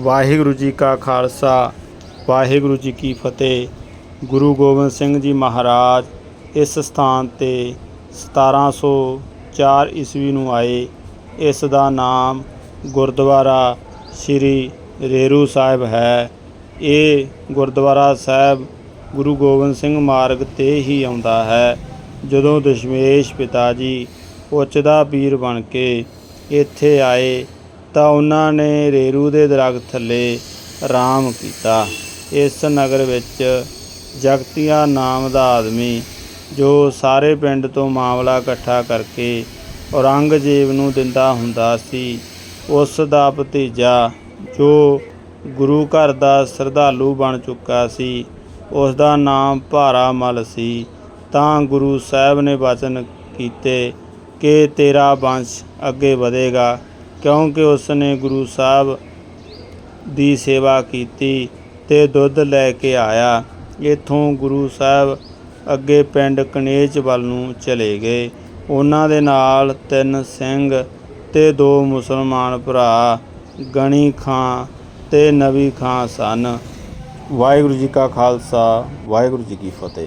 ਵਾਹਿਗੁਰੂ ਜੀ ਕਾ ਖਾਲਸਾ, ਵਾਹਿਗੁਰੂ ਜੀ ਕੀ ਫਤਿਹ। ਗੁਰੂ ਗੋਬਿੰਦ ਸਿੰਘ ਜੀ ਮਹਾਰਾਜ ਇਸ ਸਥਾਨ ਤੇ 1704 ਈਸਵੀ ਨੂੰ ਆਏ। ਇਸ ਦਾ ਨਾਮ ਗੁਰਦੁਆਰਾ ਸ੍ਰੀ ਰੇਰੂ ਸਾਹਿਬ ਹੈ। ਇਹ ਗੁਰਦੁਆਰਾ ਸਾਹਿਬ ਗੁਰੂ ਗੋਬਿੰਦ ਸਿੰਘ ਮਾਰਗ ਤੇ ਹੀ ਆਉਂਦਾ ਹੈ। ਜਦੋਂ ਦਸ਼ਮੇਸ਼ ਪਿਤਾ ਜੀ ਉੱਚਦਾ ਪੀਰ ਬਣ ਕੇ ਇੱਥੇ ਆਏ ਤਾਂ ਉਹਨਾਂ ਨੇ ਰੇਰੂ ਦੇ ਦਰਖਤ ਥੱਲੇ ਆਰਾਮ ਕੀਤਾ। ਇਸ ਨਗਰ ਵਿੱਚ ਜਗਤੀਆ ਨਾਮ ਦਾ ਆਦਮੀ ਜੋ ਸਾਰੇ ਪਿੰਡ ਤੋਂ ਮਾਮਲਾ ਇਕੱਠਾ ਕਰਕੇ ਔਰੰਗਜ਼ੇਬ ਨੂੰ ਦਿੰਦਾ ਹੁੰਦਾ ਸੀ, ਉਸ ਦਾ ਭਤੀਜਾ ਜੋ ਗੁਰੂ ਘਰ ਦਾ ਸ਼ਰਧਾਲੂ ਬਣ ਚੁੱਕਾ ਸੀ, ਉਸ ਦਾ ਨਾਮ ਭਾਰਾ ਮਲ ਸੀ। ਤਾਂ ਗੁਰੂ ਸਾਹਿਬ ਨੇ ਵਚਨ ਕੀਤੇ ਕਿ ਤੇਰਾ ਵੰਸ਼ ਅੱਗੇ ਵਧੇਗਾ। ਕਿਉਂਕਿ ਉਸ ਨੇ ਗੁਰੂ ਸਾਹਿਬ ਦੀ ਸੇਵਾ ਕੀਤੀ ਤੇ ਦੁੱਧ ਲੈ ਕੇ ਆਇਆ, ਇੱਥੋਂ ਗੁਰੂ ਸਾਹਿਬ ਅੱਗੇ ਪਿੰਡ ਕਨੇਚ ਵੱਲ ਨੂੰ ਚਲੇ ਗਏ। ਉਹਨਾਂ ਦੇ ਨਾਲ ਤਿੰਨ ਸਿੰਘ ਤੇ ਦੋ ਮੁਸਲਮਾਨ ਭਰਾ, ਗਣੀ ਖਾਂ ਤੇ ਨਵੀ ਖਾਂ ਸਨ। ਵਾਹਿਗੁਰੂ ਜੀ ਕਾ ਖਾਲਸਾ, ਵਾਹਿਗੁਰੂ ਜੀ ਕੀ ਫਤਿਹ।